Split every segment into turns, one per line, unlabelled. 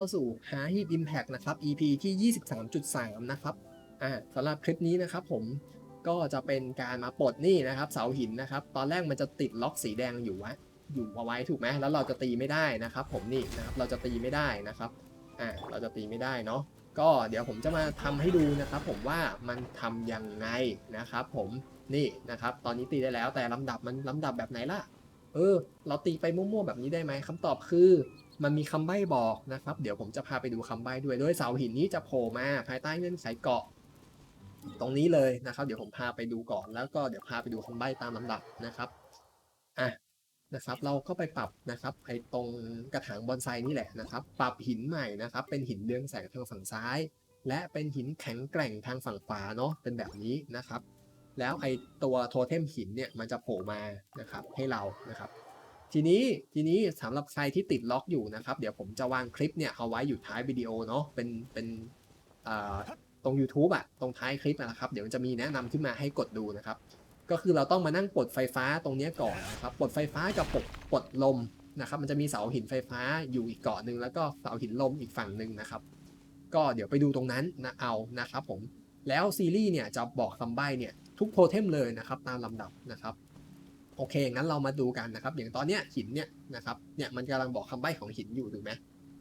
เข้าสู่ h a h i p Impact นะครับ EP ที่ 23.3 นะครับ อ่าสำหรับคลิปนี้นะครับผมก็จะเป็นการมาปลดนี่นะครับ เสาหินนะครับ ตอนแรกมันจะติดล็อกสีแดงอยู่วะอยู่เอาไว้ถูกไหมแล้วเราจะตีไม่ได้นะครับ ผมนี่นะครับเราจะตีไม่ได้นะครับ อ่าเราจะตีไม่ได้เนาะก็เดี๋ยวผมจะมาทำให้ดูนะครับ ผมว่ามันทำยังไงนะครับ ผมนี่นะครับ ตอนนี้ตีได้แล้วแต่ลำดับมันลำดับแบบไหนล่ะ เออ เราตีไปมั่วๆแบบนี้ได้ไหมคำตอบคือ มันมีคำใบ้บอกนะครับ เดี๋ยวผมจะพาไปดูคำใบ้ด้วย โดยเสาหินนี้จะโผล่มาภายใต้เงื่อนไขเกาะ ตรงนี้เลยนะครับ เดี๋ยวผมพาไปดูก่อน แล้วก็เดี๋ยวพาไปดูคำใบ้ตามลำดับนะครับอะนะครับ เราก็ไปปรับนะครับไอ้ตรงกระถางบอนไซนี่แหละนะครับ ปรับหินใหม่นะครับ เป็นหินเรืองแสงทางฝั่งซ้าย และเป็นหินแข็งแกร่งทางฝั่งขวาเนาะเป็นแบบนี้นะครับ แล้วไอตัวโทเทมหินเนี่ยมันจะโผล่มานะครับให้เรานะครับ ทีนี้ทีนี้สำหรับใครที่ติดล็อกอยู่นะครับ เดี๋ยวผมจะวางคลิปเนี่ยเอาไว้อยู่ท้ายวิดีโอเนาะเป็นเป็นตรง YouTube อะตรงท้ายคลิปนะครับเดี๋ยวมันจะมีแนะนำขึ้นมาให้กดดูนะครับ ก็คือเราต้องมานั่งปลดไฟฟ้าตรงนี้ก่อนนะครับปลดไฟฟ้ากับปลดปลดลมนะครับ มันจะมีเสาหินไฟฟ้าอยู่อีกเกาะหนึ่งแล้วก็เสาหินลมอีกฝั่งหนึ่งนะครับ ก็เดี๋ยวไปดูตรงนั้นนะเอานะครับผมแล้วซีรีส์เนี่ยจะบอกคำใบ้เนี่ย ทุกโทเทมเลยนะครับตามลำดับนะครับโอเคงั้นเรามาดูกันนะครับ อย่างตอนเนี้ยหินเนี่ยนะครับเนี่ยมันกำลังบอกคำใบ้ของหินอยู่ถูกไหม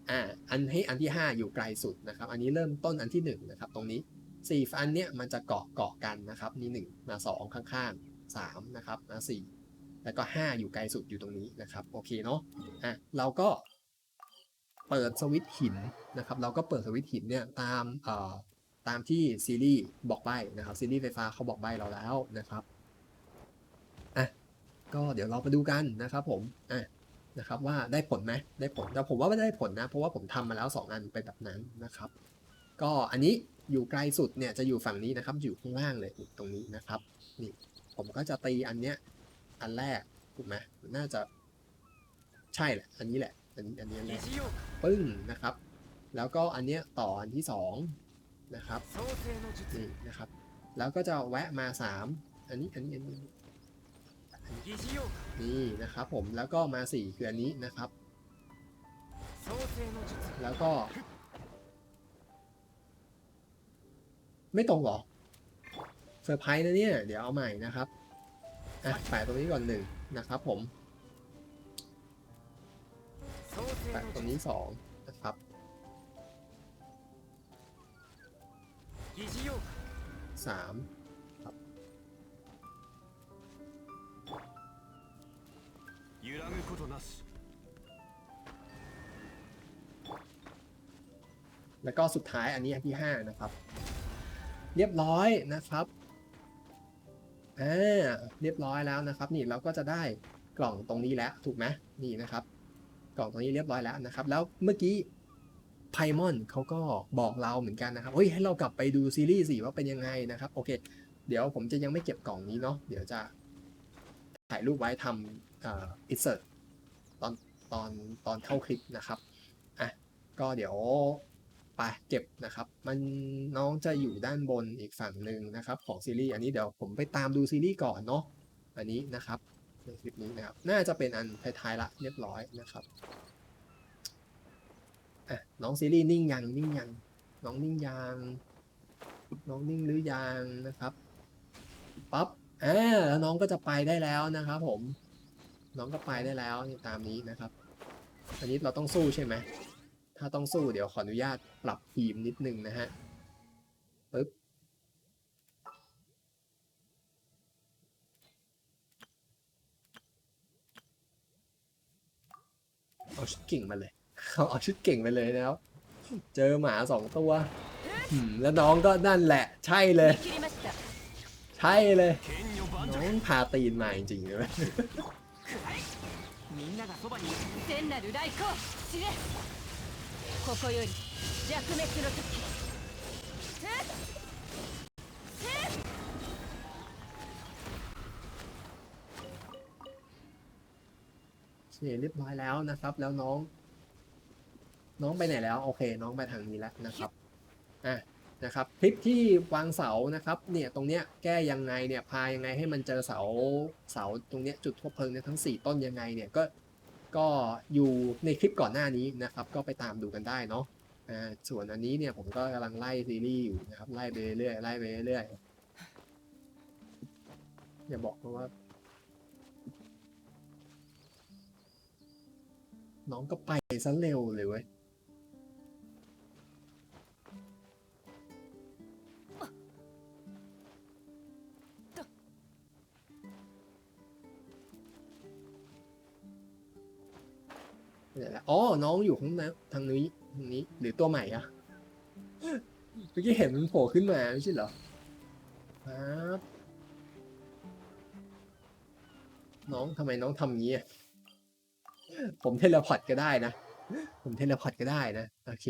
อ่าอันให้อันที่ 5 อยู่ไกลสุดนะครับ อันนี้เริ่มต้นอันที่1นะครับตรงนี้สี่อันเนี้ยมันจะเกาะเกาะกันนะครับนี่หนึ่งมาสองข้างๆสามนะครับมาสี่แล้วก็ห้าอยู่ไกลสุดอยู่ตรงนี้นะครับโอเคเนาะอะเราก็เปิดสวิตช์หินนะครับ เราก็เปิดสวิตช์หินเนี่ยตามเอ่อ ตามที่ซีรีส์บอกใบ้นะครับซีรีส์ไฟฟ้าเขาบอกใบ้เราแล้วนะครับอะก็เดี๋ยวเราไปดูกันนะครับผมอะนะครับว่าได้ผลไหมได้ผลแต่ผมว่าไม่ได้ผลนะ เพราะว่าผมทำมาแล้ว 2 อันเป็นแบบนั้นนะครับ ก็อันนี้อยู่ไกลสุดเนี่ยจะอยู่ฝั่งนี้นะครับ อยู่ข้างล่างเลยตรงนี้นะครับนี่ผมก็จะตีอันเนี้ยอันแรกถูกไหมน่าจะใช่แหละ อันนี้แหละ อันนี้อันนี้ปึ้งนะครับ แล้วก็อันเนี้ยต่ออันที่สอง นะครับนี่นะครับ แล้วก็จะแวะมาสามอันนี้อันนี้อันนี้นี่นะครับผมแล้วก็มาสี่คืออันนี้นะครับ แล้วก็ ไม่ตรงหรอเซอร์ไพรส์นะเนี่ย เดี๋ยวเอาใหม่นะครับอะแปะตรงนี้ก่อนหนึ่งนะครับผมแปะตรงนี้สอง สาม
揺らぐことなし
แล้วก็สุดท้ายอันนี้อันที่ห้านะครับ เรียบร้อยนะครับอ่าเรียบร้อยแล้วนะครับ นี่เราก็จะได้กล่องตรงนี้แล้วถูกไหมนี่นะครับ กล่องตรงนี้เรียบร้อยแล้วนะครับ แล้วเมื่อกี้ ไพมอนเขาก็บอกเราเหมือนกันนะครับเฮ้ยให้เรากลับไปดูซีรีส์สิว่าเป็นยังไงนะครับโอเค เดี๋ยวผมจะยังไม่เก็บกล่องนี้เนาะเดี๋ยวจะถ่ายรูปไว้ทำอินเสิร์ตตอนตอนตอนเข้าคลิปนะครับอะก็เดี๋ยวไปเก็บนะครับ มันน้องจะอยู่ด้านบนอีกฝั่งหนึ่งนะครับ ของซีรีส์อันนี้เดี๋ยวผมไปตามดูซีรีส์ก่อนเนาะอันนี้นะครับในคลิปนี้นะครับ น่าจะเป็นอันท้ายๆละเรียบร้อยนะครับ น้องซีรีส์นิ่งยังนิ่งยังน้องนิ่งยังน้องนิ่งหรือยังนะครับปั๊บอ่าแล้วน้องก็จะไปได้แล้วนะครับผม น้องก็ไปได้แล้วตามนี้นะครับ อันนี้เราต้องสู้ใช่ไหมถ้าต้องสู้เดี๋ยวขออนุญาตปรับทีมนิดนึงนะฮะปึ๊บเอาชุดเก่งมาเลย เขาเอาชุดเก่งไปเลยนะครับ เจอหมาสองตัวแล้วน้องก็นั่นแหละ ใช่เลย ใช่เลย น้องพาตีนมาจริงๆเลยเรียบร้อยแล้วนะครับ แล้วน้อง น้องไปไหนแล้วโอเค น้องไปทางนี้แล้วนะครับอะนะครับคลิปที่วางเสานะครับเนี่ยตรงเนี้ยแก้ยังไงเนี่ยพายังไงให้มันเจอเสาเสาตรงเนี้ยจุดทั่วเพลิงเนี่ยทั้ง 4 ต้นยังไงเนี่ยก็ก็อยู่ในคลิปก่อนหน้านี้นะครับ ก็ไปตามดูกันได้เนาะอ่าส่วนอันนี้เนี่ยผมก็กำลังไล่ซีรีส์อยู่นะครับไล่ไปเรื่อยไล่ไปเรื่อยอย่าบอกนะว่า น้องก็ไปซะเร็วเลยเว้ย เนี่ยแหละอ๋อ น้องอยู่ข้างหน้าทางนี้ทางนี้ หรือตัวใหม่อะเมื่อกี้เห็นมันโผล่ขึ้นมาไม่ใช่เหรอครับน้องทำไมน้องทำงี้อะผมเทเลพอร์ตก็ได้นะ ผมเทเลพอร์ตก็ได้นะ โอเค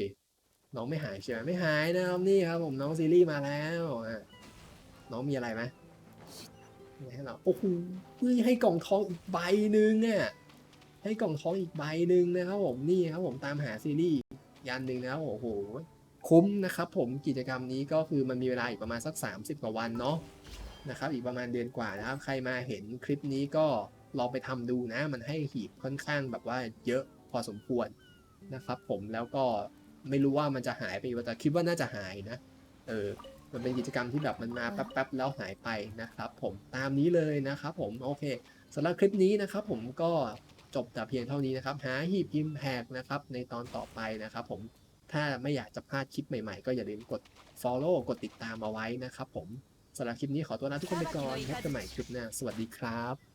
น้องไม่หายใช่ไหมไม่หายนะครับนี่ครับ ผมน้องซีรีส์มาแล้วอะน้องมีอะไรไหมมีให้เราโอ้โหเฮ้ยให้กล่องทองอีกใบหนึ่งเนี่ย ให้กล่องทองอีกใบหนึ่งนะครับผมนี่ครับผมตามหาซีรีส์ยันหนึ่งนะครับโอ้โหคุ้มนะครับผมกิจกรรมนี้ก็คือมันมีเวลาอีกประมาณสัก 30 กว่าวันเนาะนะครับอีกประมาณเดือนกว่านะครับ ใครมาเห็นคลิปนี้ก็ลองไปทำดูนะ มันให้หีบค่อนข้างแบบว่าเยอะพอสมควรนะครับผมแล้วก็ไม่รู้ว่ามันจะหายไปแต่คิดว่าน่าจะหายนะ เออมันเป็นกิจกรรมที่แบบมันมาแป๊บๆแล้วหายไปนะครับ ผมตามนี้เลยนะครับผมโอเคสำหรับคลิปนี้นะครับผมก็ จบแต่เพียงเท่านี้นะครับ หาหีบอิมแพกนะครับ ในตอนต่อไปนะครับ ผมถ้าไม่อยากจะพลาดคลิปใหม่ๆ ก็อย่าลืมกด follow กดติดตามเอาไว้นะครับ ผมสำหรับคลิปนี้ขอตัวลาทุกคนไปก่อนพบกันใหม่คลิปหน้าสวัสดีครับ